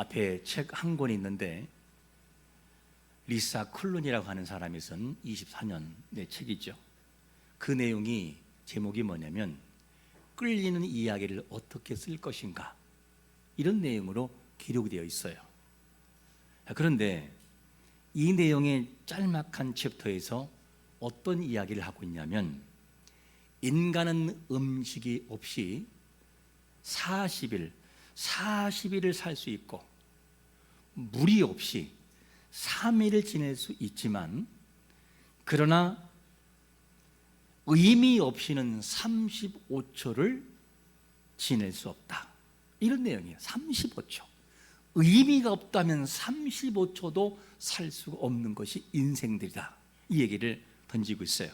앞에 책 한 권이 있는데 리사 쿨룬이라고 하는 사람이 쓴 24년의 책이죠. 그 내용이 제목이 뭐냐면 끌리는 이야기를 어떻게 쓸 것인가 이런 내용으로 기록되어 있어요. 그런데 이 내용의 짤막한 챕터에서 어떤 이야기를 하고 있냐면 인간은 음식이 없이 40일, 40일을 살 수 있고 물이 없이 3일을 지낼 수 있지만 그러나 의미 없이는 35초를 지낼 수 없다. 이런 내용이에요. 35초. 의미가 없다면 35초도 살 수가 없는 것이 인생들이다. 이 얘기를 던지고 있어요.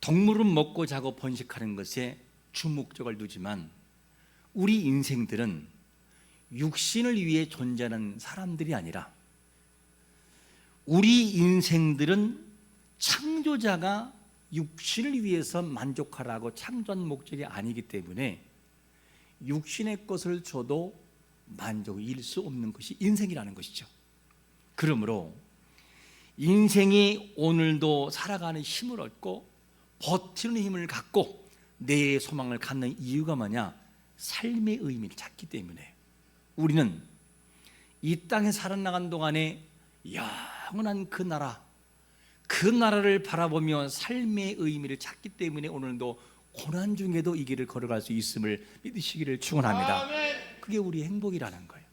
동물은 먹고 자고 번식하는 것에 주목적을 두지만 우리 인생들은 육신을 위해 존재하는 사람들이 아니라 우리 인생들은 창조자가 육신을 위해서 만족하라고 창조한 목적이 아니기 때문에 육신의 것을 줘도 만족일 수 없는 것이 인생이라는 것이죠. 그러므로 인생이 오늘도 살아가는 힘을 얻고 버티는 힘을 갖고 내 소망을 갖는 이유가 뭐냐? 삶의 의미를 찾기 때문에 우리는 이 땅에 살아나간 동안에 영원한 그 나라, 그 나라를 바라보며 삶의 의미를 찾기 때문에 오늘도 고난 중에도 이 길을 걸어갈 수 있음을 믿으시기를 축원합니다. 그게 우리의 행복이라는 거예요.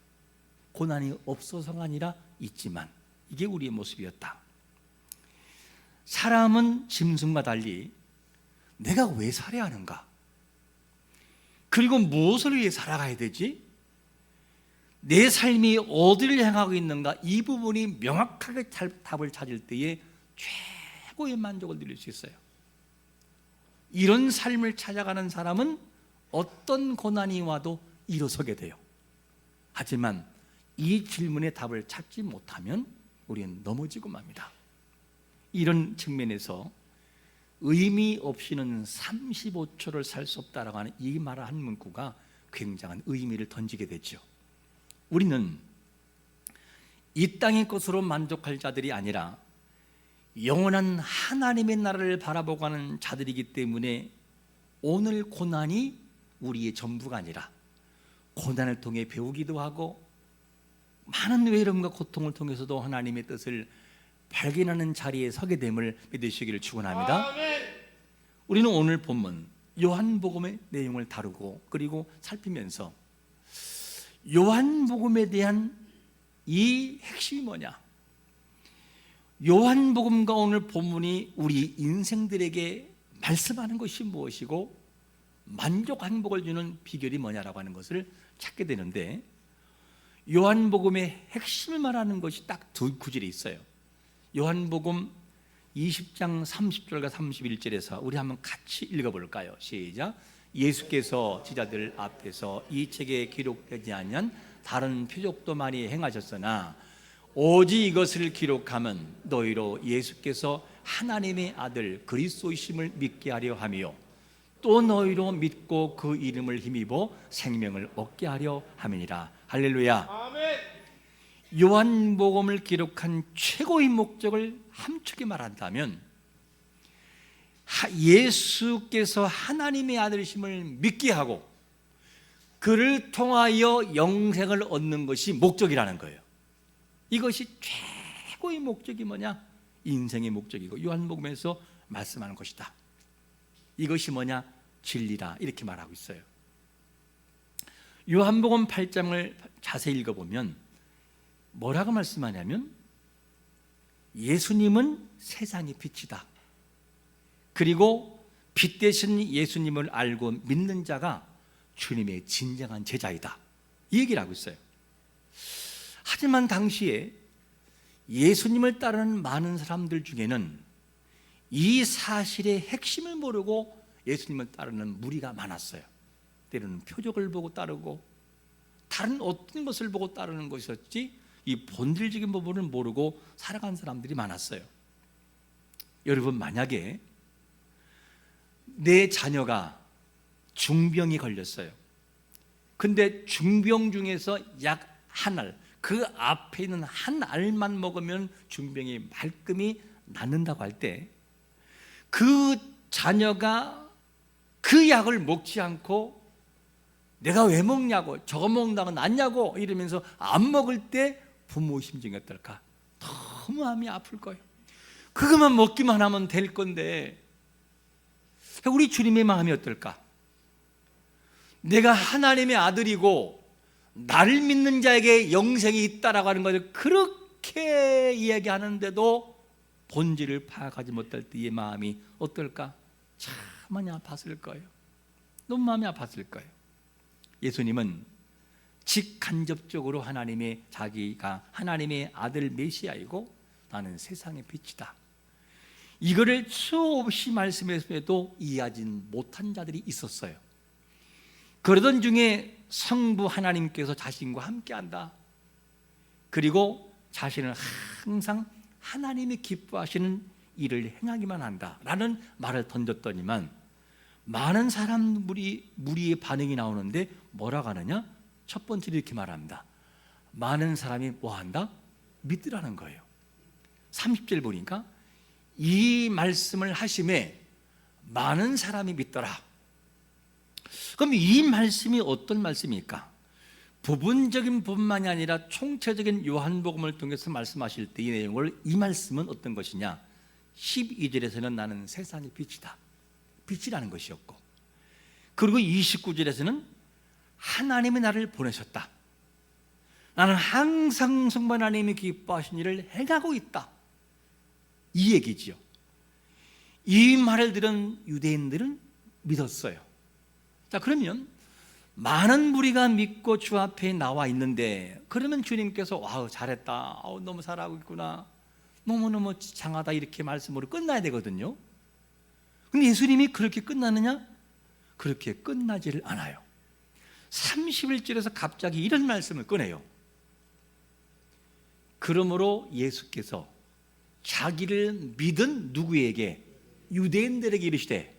고난이 없어서가 아니라 있지만 이게 우리의 모습이었다. 사람은 짐승과 달리 내가 왜 살아야 하는가? 그리고 무엇을 위해 살아가야 되지? 내 삶이 어디를 향하고 있는가? 이 부분이 명확하게 답을 찾을 때에 최고의 만족을 누릴 수 있어요. 이런 삶을 찾아가는 사람은 어떤 고난이 와도 일어서게 돼요. 하지만 이 질문의 답을 찾지 못하면 우리는 넘어지고 맙니다. 이런 측면에서 의미 없이는 35초를 살 수 없다라고 하는 이 말을 한 문구가 굉장한 의미를 던지게 되죠. 우리는 이 땅의 것으로 만족할 자들이 아니라 영원한 하나님의 나라를 바라보고 하는 자들이기 때문에 오늘 고난이 우리의 전부가 아니라 고난을 통해 배우기도 하고 많은 외로움과 고통을 통해서도 하나님의 뜻을 발견하는 자리에 서게 됨을 믿으시기를 축원합니다. 우리는 오늘 본문 요한복음의 내용을 다루고 그리고 살피면서 요한복음에 대한 이 핵심이 뭐냐? 요한복음과 오늘 본문이 우리 인생들에게 말씀하는 것이 무엇이고 만족 행복을 주는 비결이 뭐냐라고 하는 것을 찾게 되는데 요한복음의 핵심을 말하는 것이 딱 두 구절이 있어요. 요한복음 20장 30절과 31절에서 우리 한번 같이 읽어볼까요? 시작. 예수께서 지자들 앞에서 이 책에 기록되지 않은 다른 표적도 많이 행하셨으나 오직 이것을 기록하면 너희로 예수께서 하나님의 아들 그리스도이심을 믿게 하려 하며 또 너희로 믿고 그 이름을 힘입어 생명을 얻게 하려 함이니라. 할렐루야. 요한복음을 기록한 최고의 목적을 함축해 말한다면 예수께서 하나님의 아들이심을 믿게 하고 그를 통하여 영생을 얻는 것이 목적이라는 거예요. 이것이 최고의 목적이 뭐냐? 인생의 목적이고 요한복음에서 말씀하는 것이다. 이것이 뭐냐? 진리다. 이렇게 말하고 있어요. 요한복음 8장을 자세히 읽어보면 뭐라고 말씀하냐면 예수님은 세상의 빛이다. 그리고 빛 대신 예수님을 알고 믿는 자가 주님의 진정한 제자이다. 이 얘기를 하고 있어요. 하지만 당시에 예수님을 따르는 많은 사람들 중에는 이 사실의 핵심을 모르고 예수님을 따르는 무리가 많았어요. 때로는 표적을 보고 따르고 다른 어떤 것을 보고 따르는 것이었지 이 본질적인 부분을 모르고 살아간 사람들이 많았어요. 여러분 만약에 내 자녀가 중병이 걸렸어요. 근데 중병 중에서 약 한 알, 그 앞에 있는 한 알만 먹으면 중병이 말끔히 낫는다고 할 때 그 자녀가 그 약을 먹지 않고 내가 왜 먹냐고 저거 먹는다고 낫냐고 이러면서 안 먹을 때 부모 심정이 어떨까? 너무 마음이 아플 거예요. 그것만 먹기만 하면 될 건데 우리 주님의 마음이 어떨까? 내가 하나님의 아들이고 나를 믿는 자에게 영생이 있다라고 하는 것을 그렇게 이야기하는데도 본질을 파악하지 못할 때이 마음이 어떨까? 참 많이 아팠을 거예요. 너무 마음이 아팠을 거예요. 예수님은 직간접적으로 하나님의 자기가 하나님의 아들 메시아이고 나는 세상의 빛이다. 이거를 수없이 말씀했음에도 이해하지 못한 자들이 있었어요. 그러던 중에 성부 하나님께서 자신과 함께한다. 그리고 자신을 항상 하나님이 기뻐하시는 일을 행하기만 한다라는 말을 던졌더니만 많은 사람 무리 무리의 반응이 나오는데 뭐라고 하느냐? 첫 번째로 이렇게 말합니다. 많은 사람이 뭐 한다? 믿으라는 거예요. 30절 보니까 이 말씀을 하심에 많은 사람이 믿더라. 그럼 이 말씀이 어떤 말씀입니까? 부분적인 부분만이 아니라 총체적인 요한복음을 통해서 말씀하실 때 이 내용을 이 말씀은 어떤 것이냐? 12절에서는 나는 세상의 빛이다. 빛이라는 것이었고 그리고 29절에서는 하나님이 나를 보내셨다. 나는 항상 성부 하나님이 기뻐하신 일을 행하고 있다. 이 얘기지요. 이 말을 들은 유대인들은 믿었어요. 자, 그러면 많은 무리가 믿고 주 앞에 나와 있는데 그러면 주님께서 와우 잘했다. 아우 너무 잘하고 있구나. 너무너무 장하다 이렇게 말씀으로 끝나야 되거든요. 근데 예수님이 그렇게 끝나느냐? 그렇게 끝나지를 않아요. 31절에서 갑자기 이런 말씀을 꺼내요. 그러므로 예수께서 자기를 믿은 누구에게 유대인들에게 이르시되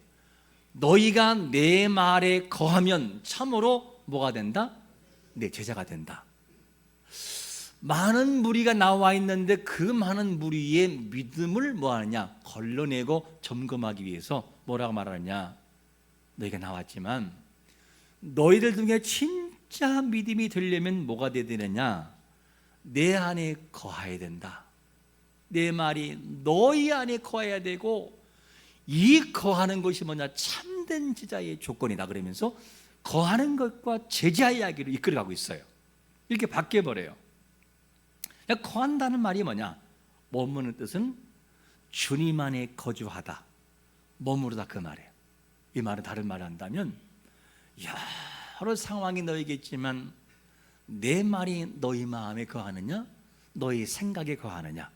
너희가 내 말에 거하면 참으로 뭐가 된다? 내 제자가 된다. 많은 무리가 나와 있는데 그 많은 무리의 믿음을 뭐 하느냐? 걸러내고 점검하기 위해서 뭐라고 말하느냐? 너희가 나왔지만 너희들 중에 진짜 믿음이 되려면 뭐가 돼야 되느냐? 내 안에 거해야 된다. 내 말이 너희 안에 거해야 되고 이 거하는 것이 뭐냐? 참된 제자의 조건이다 그러면서 거하는 것과 제자 이야기를 이끌어가고 있어요. 이렇게 바뀌어 버려요. 거한다는 말이 뭐냐? 머무는 뜻은 주님 안에 거주하다. 머무르다 그 말이에요. 이 말은 다른 말을 한다면 여러 상황이 너희겠지만 내 말이 너희 마음에 거하느냐? 너희 생각에 거하느냐?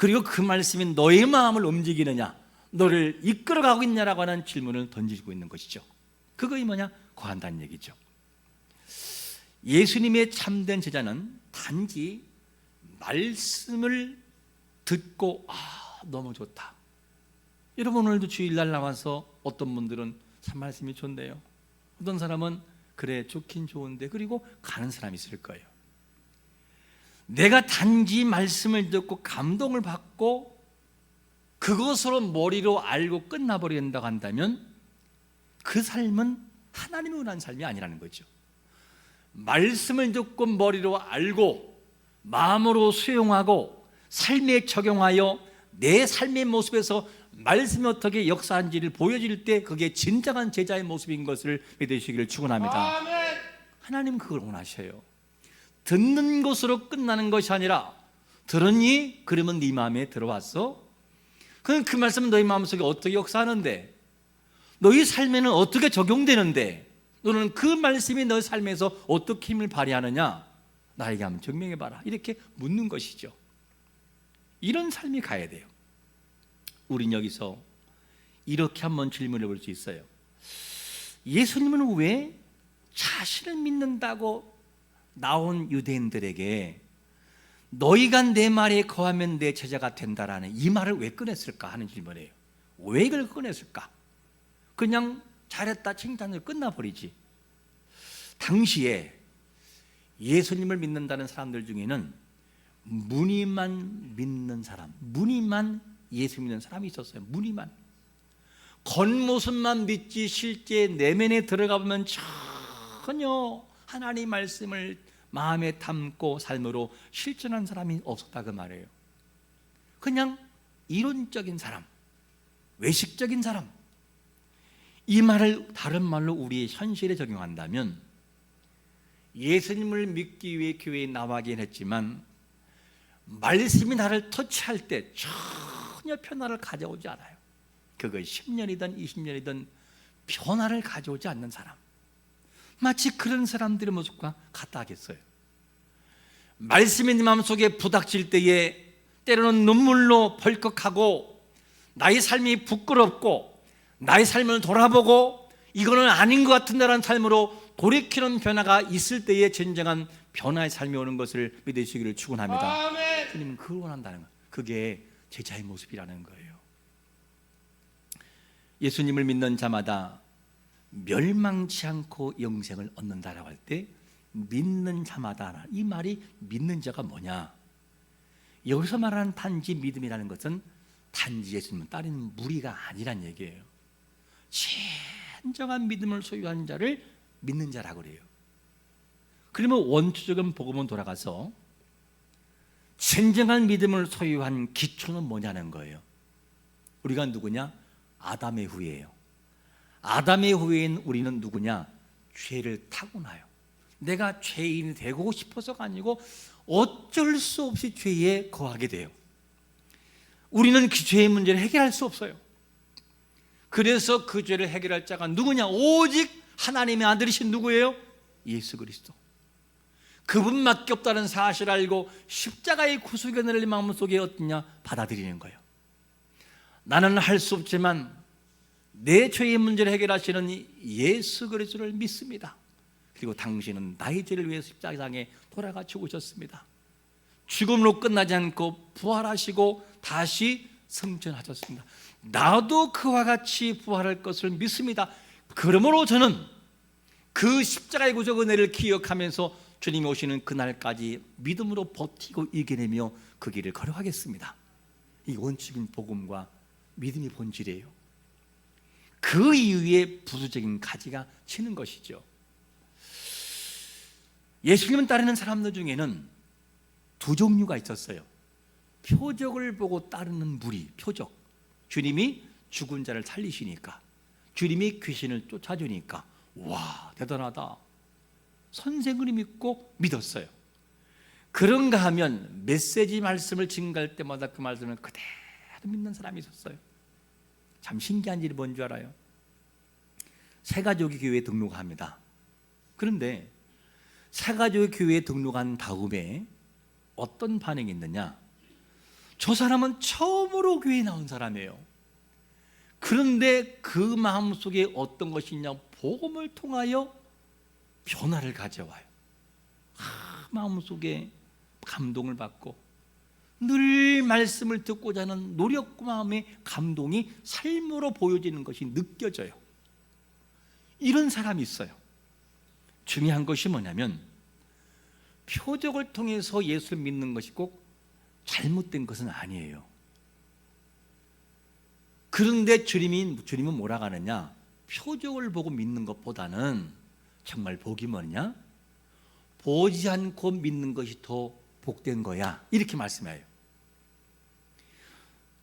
그리고 그 말씀이 너희 마음을 움직이느냐? 너를 이끌어가고 있냐라고 하는 질문을 던지고 있는 것이죠. 그것이 뭐냐? 거한다는 얘기죠. 예수님의 참된 제자는 단지 말씀을 듣고 아 너무 좋다. 여러분 오늘도 주일날 나와서 어떤 분들은 참 말씀이 좋네요. 어떤 사람은 그래 좋긴 좋은데 그리고 가는 사람이 있을 거예요. 내가 단지 말씀을 듣고 감동을 받고 그것으로 머리로 알고 끝나버린다고 한다면 그 삶은 하나님이 원하는 삶이 아니라는 거죠. 말씀을 듣고 머리로 알고 마음으로 수용하고 삶에 적용하여 내 삶의 모습에서 말씀이 어떻게 역사한지를 보여줄 때 그게 진정한 제자의 모습인 것을 믿으시기를 축원합니다. 하나님 그걸 원하셔요. 듣는 것으로 끝나는 것이 아니라 들었니? 그러면 네 마음에 들어왔어. 그럼 그 말씀은 너희 마음속에 어떻게 역사하는데? 너희 삶에는 어떻게 적용되는데? 너는 그 말씀이 너희 삶에서 어떻게 힘을 발휘하느냐? 나에게 한번 증명해 봐라. 이렇게 묻는 것이죠. 이런 삶이 가야 돼요. 우린 여기서 이렇게 한번 질문해 볼 수 있어요. 예수님은 왜 자신을 믿는다고 나온 유대인들에게 너희가 내 말에 거하면 내 제자가 된다라는 이 말을 왜 꺼냈을까 하는 질문이에요. 왜 이걸 꺼냈을까? 그냥 잘했다 칭찬으로 끝나버리지. 당시에 예수님을 믿는다는 사람들 중에는 무늬만 믿는 사람, 무늬만 예수 믿는 사람이 있었어요. 무늬만. 겉모습만 믿지 실제 내면에 들어가 보면 전혀 하나님 말씀을 마음에 담고 삶으로 실천한 사람이 없었다 그 말이에요. 그냥 이론적인 사람, 외식적인 사람. 이 말을 다른 말로 우리의 현실에 적용한다면 예수님을 믿기 위해 교회에 나와긴 했지만 말씀이 나를 터치할 때 전혀 변화를 가져오지 않아요. 그거 10년이든 20년이든 변화를 가져오지 않는 사람. 마치 그런 사람들의 모습과 같다 하겠어요. 말씀이 네 마음속에 부닥칠 때에 때로는 눈물로 벌컥하고 나의 삶이 부끄럽고 나의 삶을 돌아보고 이거는 아닌 것 같은데라는 삶으로 돌이키는 변화가 있을 때에 진정한 변화의 삶이 오는 것을 믿으시기를 축원합니다. 주님은 그걸 원한다는 거예요. 그게 제자의 모습이라는 거예요. 예수님을 믿는 자마다 멸망치 않고 영생을 얻는다라고 할 때 믿는 자마다 이 말이 믿는 자가 뭐냐? 여기서 말하는 단지 믿음이라는 것은 단지 예수님을 따르는 무리가 아니란 얘기예요. 진정한 믿음을 소유한 자를 믿는 자라고 그래요. 그러면 원초적인 복음은 돌아가서 진정한 믿음을 소유한 기초는 뭐냐는 거예요. 우리가 누구냐? 아담의 후예요. 아담의 후예인 우리는 누구냐? 죄를 타고나요. 내가 죄인이 되고 싶어서가 아니고 어쩔 수 없이 죄에 거하게 돼요. 우리는 그 죄의 문제를 해결할 수 없어요. 그래서 그 죄를 해결할 자가 누구냐? 오직 하나님의 아들이신 누구예요? 예수 그리스도. 그분밖에 없다는 사실을 알고 십자가의 구속의 은혜를 마음속에 어떠냐? 받아들이는 거예요. 나는 할 수 없지만 내 죄의 문제를 해결하시는 예수 그리스도를 믿습니다. 그리고 당신은 나의 죄를 위해 십자가상에 돌아가 죽으셨습니다. 죽음으로 끝나지 않고 부활하시고 다시 성전하셨습니다. 나도 그와 같이 부활할 것을 믿습니다. 그러므로 저는 그 십자가의 구속 은혜를 기억하면서 주님이 오시는 그날까지 믿음으로 버티고 이겨내며 그 길을 걸어가겠습니다. 이 원칙인 복음과 믿음이 본질이에요. 그 이후에 부수적인 가지가 치는 것이죠. 예수님을 따르는 사람들 중에는 두 종류가 있었어요. 표적을 보고 따르는 무리, 표적. 주님이 죽은 자를 살리시니까, 주님이 귀신을 쫓아주니까, 와, 대단하다. 선생을 믿고 믿었어요. 그런가 하면 메시지 말씀을 증가할 때마다 그 말씀을 그대로 믿는 사람이 있었어요. 참 신기한 일이 뭔 줄 알아요? 새 가족이 교회에 등록합니다. 그런데 새 가족이 교회에 등록한 다음에 어떤 반응이 있느냐? 저 사람은 처음으로 교회에 나온 사람이에요. 그런데 그 마음 속에 어떤 것이 있냐? 복음을 통하여 변화를 가져와요. 아, 마음 속에 감동을 받고 늘 말씀을 듣고자 하는 노력 마음의 감동이 삶으로 보여지는 것이 느껴져요. 이런 사람이 있어요. 중요한 것이 뭐냐면 표적을 통해서 예수를 믿는 것이 꼭 잘못된 것은 아니에요. 그런데 주님이 주님은 뭐라 하느냐? 표적을 보고 믿는 것보다는 정말 복이 뭐냐? 보지 않고 믿는 것이 더 복된 거야. 이렇게 말씀해요.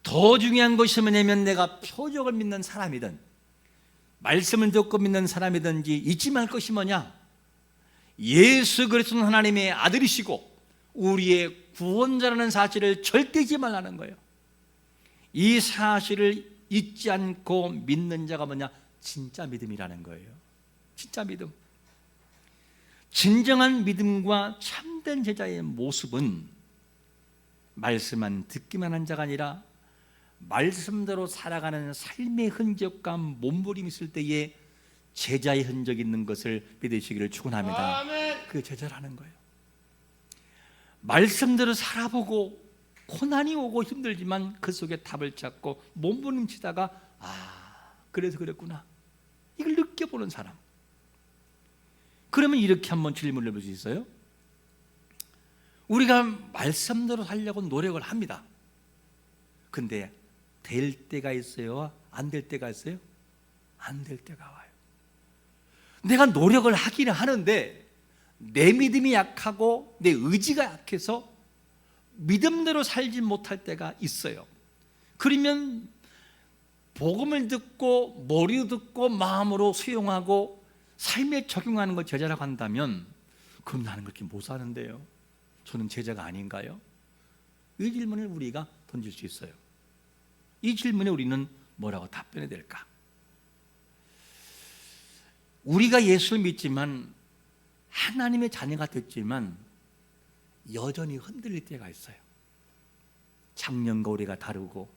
더 중요한 것이 뭐냐면 내가 표적을 믿는 사람이든 말씀을 듣고 믿는 사람이든지 잊지 말 것이 뭐냐? 예수 그리스도는 하나님의 아들이시고 우리의 구원자라는 사실을 절대 잊지 말라는 거예요. 이 사실을 잊지 않고 믿는 자가 뭐냐? 진짜 믿음이라는 거예요. 진짜 믿음. 진정한 믿음과 참된 제자의 모습은 말씀만 듣기만 한 자가 아니라 말씀대로 살아가는 삶의 흔적과 몸부림이 있을 때에 제자의 흔적이 있는 것을 믿으시기를 축원합니다. 그 제자라는 거예요. 말씀대로 살아보고 고난이 오고 힘들지만 그 속에 답을 찾고 몸부림치다가 아 그래서 그랬구나 이걸 느껴보는 사람. 그러면 이렇게 한번 질문을 해볼 수 있어요. 우리가 말씀대로 살려고 노력을 합니다. 근데 될 때가 있어요? 안 될 때가 있어요? 안 될 때가 와요. 내가 노력을 하기는 하는데 내 믿음이 약하고 내 의지가 약해서 믿음대로 살지 못할 때가 있어요. 그러면 복음을 듣고 머리 듣고 마음으로 수용하고 삶에 적용하는 걸 제자라고 한다면 그럼 나는 그렇게 못 사는데요. 저는 제자가 아닌가요? 이 질문을 우리가 던질 수 있어요. 이 질문에 우리는 뭐라고 답변해야 될까? 우리가 예수를 믿지만 하나님의 자녀가 됐지만 여전히 흔들릴 때가 있어요. 작년과 올해가 다르고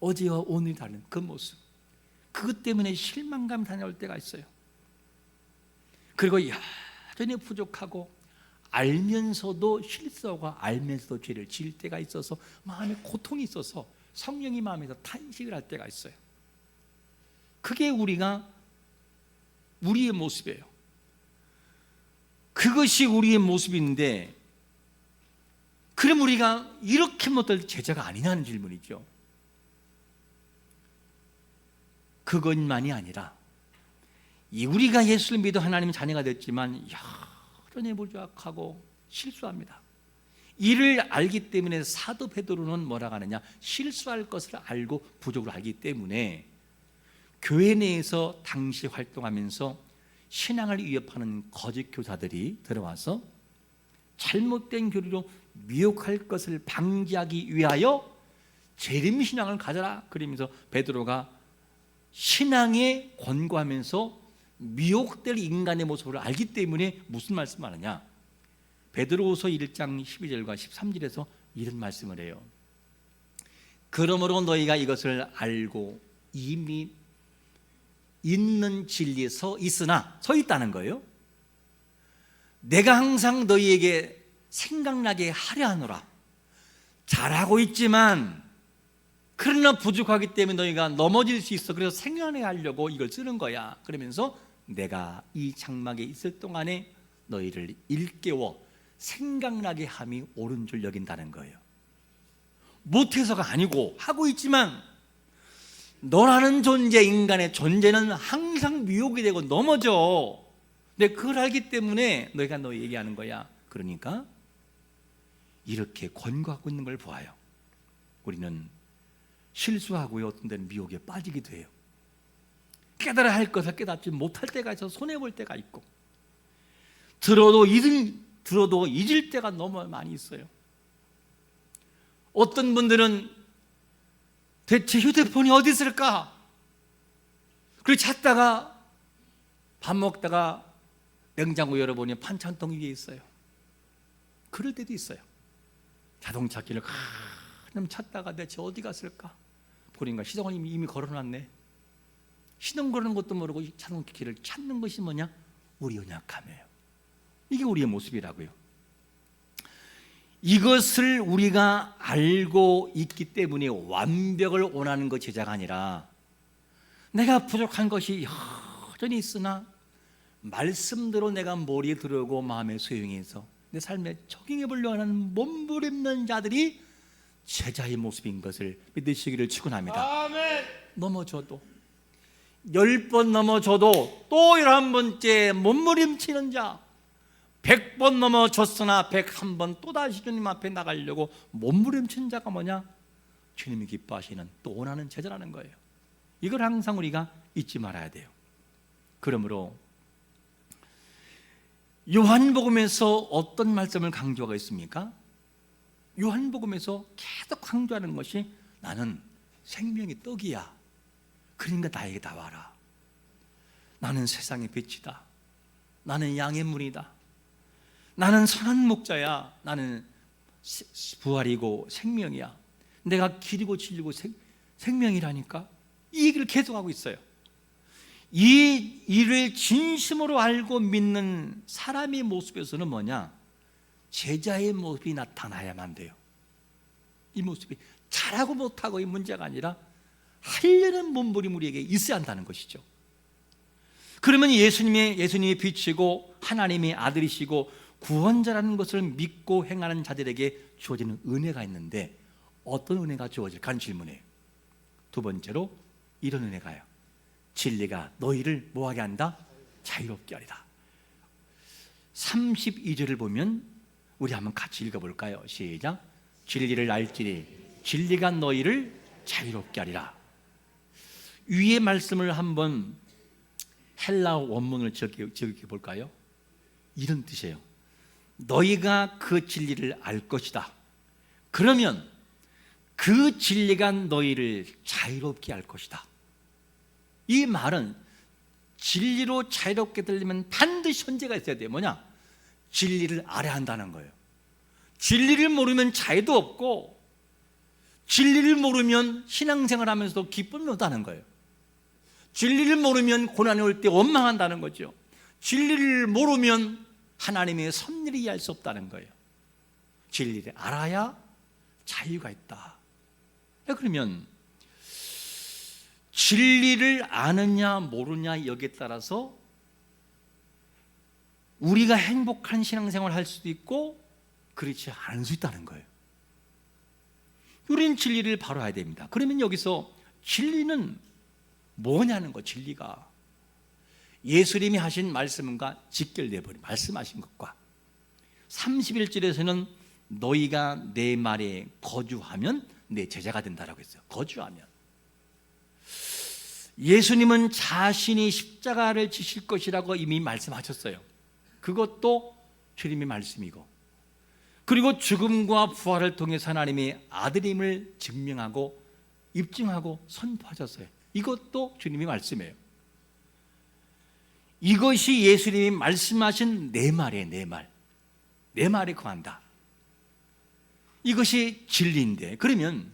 어제와 오늘이 다른 그 모습. 그것 때문에 실망감이 다녀올 때가 있어요. 그리고 여전히 부족하고 알면서도 실수하고 알면서도 죄를 지을 때가 있어서 마음에 고통이 있어서 성령이 마음에서 탄식을 할 때가 있어요. 그게 우리가 우리의 모습이에요. 그것이 우리의 모습인데 그럼 우리가 이렇게 못할 제자가 아니냐는 질문이죠. 그것만이 아니라 이 우리가 예수를 믿어 하나님의 자녀가 됐지만 여전히 부족하고 실수합니다. 이를 알기 때문에 사도 베드로는 뭐라고 하느냐? 실수할 것을 알고 부족을 알기 때문에 교회 내에서 당시 활동하면서 신앙을 위협하는 거짓 교사들이 들어와서 잘못된 교리로 미혹할 것을 방지하기 위하여 재림 신앙을 가져라 그러면서 베드로가 신앙에 권고하면서 미혹될 인간의 모습을 알기 때문에 무슨 말씀을 하느냐? 베드로후서 1장 12절과 13절에서 이런 말씀을 해요. 그러므로 너희가 이것을 알고 이미 있는 진리에 서 있으나 서 있다는 거예요. 내가 항상 너희에게 생각나게 하려 하노라. 잘하고 있지만 그러나 부족하기 때문에 너희가 넘어질 수 있어. 그래서 생각나게 하려고 이걸 쓰는 거야. 그러면서 내가 이 장막에 있을 동안에 너희를 일깨워 생각나게 함이 옳은 줄 여긴다는 거예요. 못해서가 아니고 하고 있지만 너라는 존재 인간의 존재는 항상 미혹이 되고 넘어져. 근데 그걸 알기 때문에 너희가 너 얘기하는 거야. 그러니까 이렇게 권고하고 있는 걸 보아요. 우리는 실수하고요. 어떤 데는 미혹에 빠지기도 해요. 깨달아야 할 것을 깨닫지 못할 때가 있어 손해 볼 때가 있고 들어도 잊을 들어도 잊을 때가 너무 많이 있어요. 어떤 분들은 대체 휴대폰이 어디 있을까? 그리고 찾다가 밥 먹다가 냉장고 열어보니 반찬통 위에 있어요. 그럴 때도 있어요. 자동차 길을 한참 찾다가 대체 어디 갔을까? 보니까 시동을 이미, 이미 걸어놨네. 시동 거는 것도 모르고 자동차 길을 찾는 것이 뭐냐? 우리 연약함이에요. 이게 우리의 모습이라고요. 이것을 우리가 알고 있기 때문에 완벽을 원하는 것 제자가 아니라 내가 부족한 것이 여전히 있으나 말씀대로 내가 머리에 들어오고 마음에 소용해서 내 삶에 적용해 보려고 하는 몸부림는 자들이 제자의 모습인 것을 믿으시기를 축원합니다. 아멘. 넘어져도 열 번 넘어져도 또 열한 번째 몸부림치는 자 백번 넘어 졌으나 백한 번 또다시 주님 앞에 나가려고 몸부림친 자가 뭐냐? 주님이 기뻐하시는 또 원하는 제자라는 거예요. 이걸 항상 우리가 잊지 말아야 돼요. 그러므로 요한복음에서 어떤 말씀을 강조하고 있습니까? 요한복음에서 계속 강조하는 것이 나는 생명의 떡이야. 그러니까 나에게 나와라. 나는 세상의 빛이다. 나는 양의 문이다. 나는 선한 목자야. 나는 부활이고 생명이야. 내가 길이고 진리고 생, 생명이라니까. 이 얘기를 계속하고 있어요. 이 일을 진심으로 알고 믿는 사람의 모습에서는 뭐냐? 제자의 모습이 나타나야만 돼요. 이 모습이 잘하고 못하고의 문제가 아니라 하려는 몸부림 우리에게 있어야 한다는 것이죠. 그러면 예수님의 예수님이 빛이고 하나님의 아들이시고 구원자라는 것을 믿고 행하는 자들에게 주어지는 은혜가 있는데 어떤 은혜가 주어질까 하는 질문이에요. 두 번째로 이런 은혜가요. 진리가 너희를 뭐하게 한다? 자유롭게 하리다. 32절을 보면 우리 한번 같이 읽어볼까요? 시작. 진리를 알지니 진리가 너희를 자유롭게 하리라. 위의 말씀을 한번 헬라 원문을 적게 볼까요? 이런 뜻이에요. 너희가 그 진리를 알 것이다. 그러면 그 진리가 너희를 자유롭게 할 것이다. 이 말은 진리로 자유롭게 되려면 반드시 현재가 있어야 돼요. 뭐냐? 진리를 알아야 한다는 거예요. 진리를 모르면 자유도 없고 진리를 모르면 신앙생활 하면서도 기쁨이 없다는 거예요. 진리를 모르면 고난이 올 때 원망한다는 거죠. 진리를 모르면 하나님의 섭리를 이해할 수 없다는 거예요. 진리를 알아야 자유가 있다. 그러면 진리를 아느냐 모르냐 여기에 따라서 우리가 행복한 신앙생활을 할 수도 있고 그렇지 않을 수 있다는 거예요. 우리는 진리를 바로 알아야 됩니다. 그러면 여기서 진리는 뭐냐는 거 진리가 예수님이 하신 말씀과 직결돼 버린 말씀하신 것과 31절에서는 너희가 내 말에 거주하면 내 제자가 된다라고 했어요. 거주하면 예수님은 자신이 십자가를 지실 것이라고 이미 말씀하셨어요. 그것도 주님의 말씀이고 그리고 죽음과 부활을 통해서 하나님의 아들임을 증명하고 입증하고 선포하셨어요. 이것도 주님의 말씀이에요. 이것이 예수님이 말씀하신 내 말이에요, 내 말. 내 말에 거한다. 이것이 진리인데, 그러면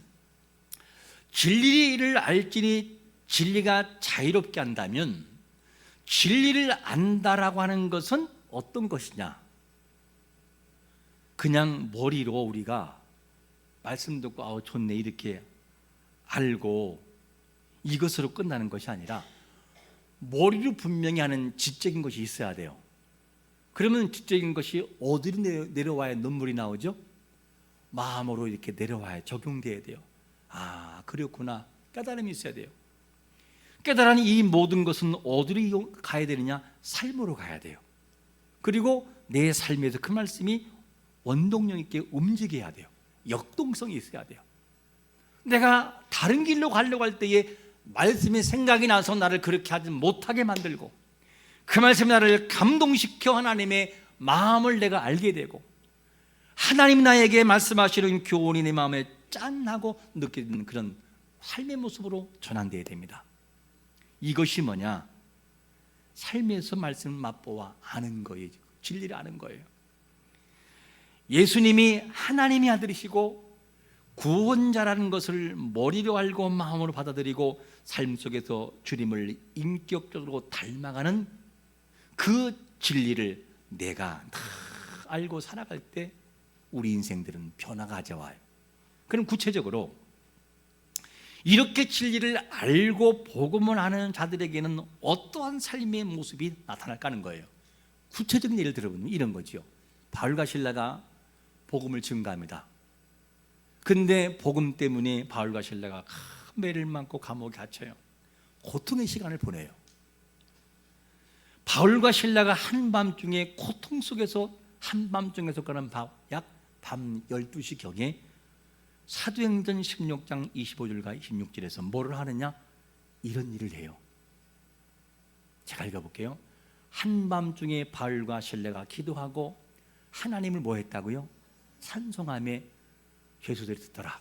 진리를 알지니 진리가 자유롭게 한다면 진리를 안다라고 하는 것은 어떤 것이냐? 그냥 머리로 우리가 말씀 듣고 아우 좋네 이렇게 알고 이것으로 끝나는 것이 아니라 머리로 분명히 하는 지적인 것이 있어야 돼요. 그러면 지적인 것이 어디로 내려와야 눈물이 나오죠? 마음으로 이렇게 내려와야 적용돼야 돼요. 아, 그렇구나. 깨달음이 있어야 돼요. 깨달으니 이 모든 것은 어디로 가야 되느냐? 삶으로 가야 돼요. 그리고 내 삶에서 그 말씀이 원동력 있게 움직여야 돼요. 역동성이 있어야 돼요. 내가 다른 길로 가려고 할 때에 말씀이 생각이 나서 나를 그렇게 하지 못하게 만들고 그 말씀이 나를 감동시켜 하나님의 마음을 내가 알게 되고 하나님 나에게 말씀하시는 교훈이 내 마음에 짠하고 느끼는 그런 삶의 모습으로 전환되어야 됩니다. 이것이 뭐냐? 삶에서 말씀을 맛보아 아는 거예요. 진리를 아는 거예요. 예수님이 하나님의 아들이시고 구원자라는 것을 머리로 알고 마음으로 받아들이고 삶 속에서 주님을 인격적으로 닮아가는 그 진리를 내가 다 알고 살아갈 때 우리 인생들은 변화가 가져와요. 그럼 구체적으로 이렇게 진리를 알고 복음을 하는 자들에게는 어떠한 삶의 모습이 나타날까 하는 거예요. 구체적인 예를 들어보면 이런 거죠. 바울과 신라가 복음을 증가합니다. 근데 복음 때문에 바울과 신라가 큰 매를 맞고 감옥에 갇혀요. 고통의 시간을 보내요. 바울과 신라가 한밤중에 고통 속에서 한밤중에서 그런 약밤 12시 경에 사도행전 16장 25절과 26절에서 뭐를 하느냐? 이런 일을 해요. 제가 읽어 볼게요. 한밤중에 바울과 신라가 기도하고 하나님을 뭐 했다고요? 찬송함에 죄수들이 듣더라.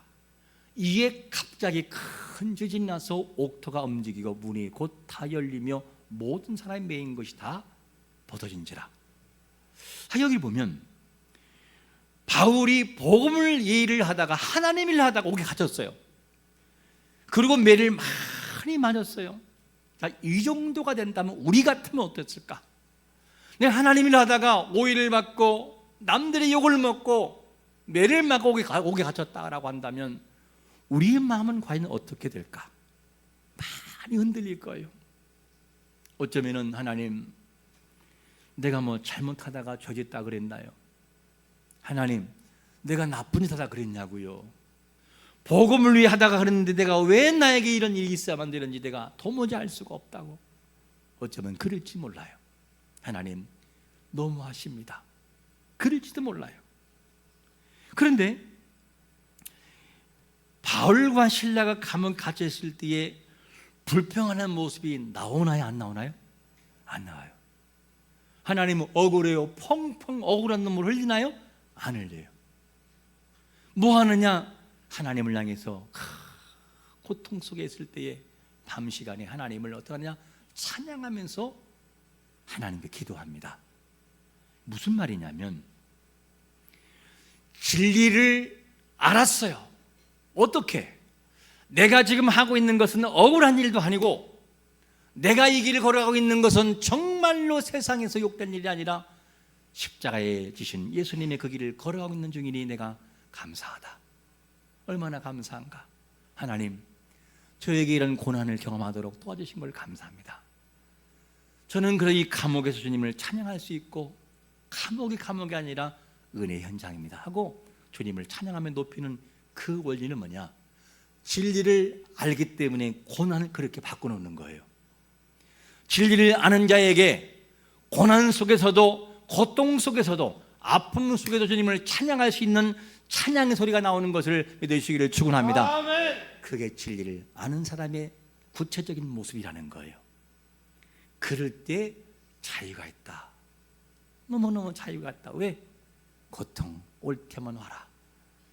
이에 갑자기 큰 지진이 나서 옥토가 움직이고 문이 곧 다 열리며 모든 사람이 메인 것이 다 벗어진지라. 아, 여기 보면 바울이 복음을 예를 하다가 하나님 일 하다가 옥에 갇혔어요. 그리고 매를 많이 맞았어요. 자, 이 정도가 된다면 우리 같으면 어땠을까? 내가 하나님 일 하다가 오해를 받고 남들의 욕을 먹고 매를 맞고 옥에, 옥에 갇혔다라고 한다면 우리의 마음은 과연 어떻게 될까? 많이 흔들릴 거예요. 어쩌면은 하나님 내가 뭐 잘못하다가 죄짓다 그랬나요? 하나님 내가 나쁜 짓 하다 그랬냐고요. 복음을 위해 하다가 그랬는데 내가 왜 나에게 이런 일이 있어야만 되는지 내가 도무지 알 수가 없다고. 어쩌면 그럴지 몰라요. 하나님 너무하십니다. 그럴지도 몰라요. 그런데 바울과 신라가 감옥 갇혀 있을 때에 불평하는 모습이 나오나요? 안 나오나요? 안 나와요. 하나님은 억울해요. 펑펑 억울한 눈물 흘리나요? 안 흘려요. 뭐 하느냐? 하나님을 향해서 크, 고통 속에 있을 때에 밤 시간에 하나님을 어떠하냐? 찬양하면서 하나님께 기도합니다. 무슨 말이냐면 진리를 알았어요. 어떻게? 내가 지금 하고 있는 것은 억울한 일도 아니고 내가 이 길을 걸어가고 있는 것은 정말로 세상에서 욕된 일이 아니라 십자가에 지신 예수님의 그 길을 걸어가고 있는 중이니 내가 감사하다. 얼마나 감사한가. 하나님, 저에게 이런 고난을 경험하도록 도와주신 걸 감사합니다. 저는 그래 이 감옥에서 주님을 찬양할 수 있고 감옥이 감옥이 아니라 은혜 현장입니다 하고 주님을 찬양하며 높이는 그 원리는 뭐냐? 진리를 알기 때문에 고난을 그렇게 바꿔놓는 거예요. 진리를 아는 자에게 고난 속에서도 고통 속에서도 아픔 속에서 주님을 찬양할 수 있는 찬양의 소리가 나오는 것을 믿으시기를 축원합니다. 그게 진리를 아는 사람의 구체적인 모습이라는 거예요. 그럴 때 자유가 있다. 너무너무 자유가 있다. 왜? 고통 올 때만 와라.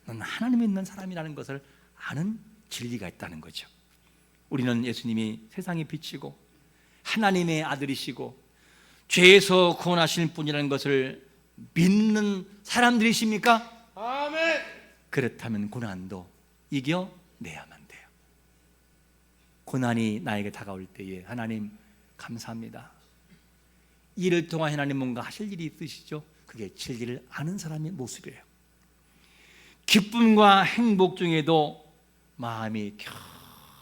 넌 하나님 있는 사람이라는 것을 아는 진리가 있다는 거죠. 우리는 예수님이 세상의 빛이고 하나님의 아들이시고 죄에서 구원하실 분이라는 것을 믿는 사람들이십니까? 아멘. 그렇다면 고난도 이겨내야만 돼요. 고난이 나에게 다가올 때에 하나님 감사합니다. 이를 통해 하나님 뭔가 하실 일이 있으시죠? 그게 진리를 아는 사람의 모습이에요. 기쁨과 행복 중에도 마음이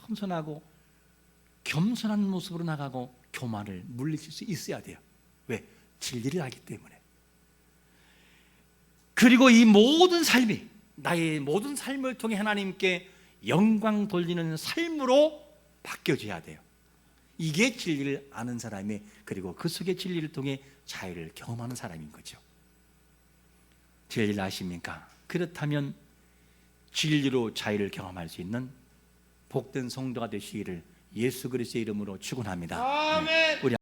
겸손하고 겸손한 모습으로 나가고 교만을 물리칠 수 있어야 돼요. 왜? 진리를 알기 때문에. 그리고 이 모든 삶이 나의 모든 삶을 통해 하나님께 영광 돌리는 삶으로 바뀌어져야 돼요. 이게 진리를 아는 사람의 그리고 그 속의 진리를 통해 자유를 경험하는 사람인 거죠. 진리를 아십니까? 그렇다면 진리로 자유를 경험할 수 있는 복된 성도가 되시기를 예수 그리스도의 이름으로 축원합니다. 아멘. 우리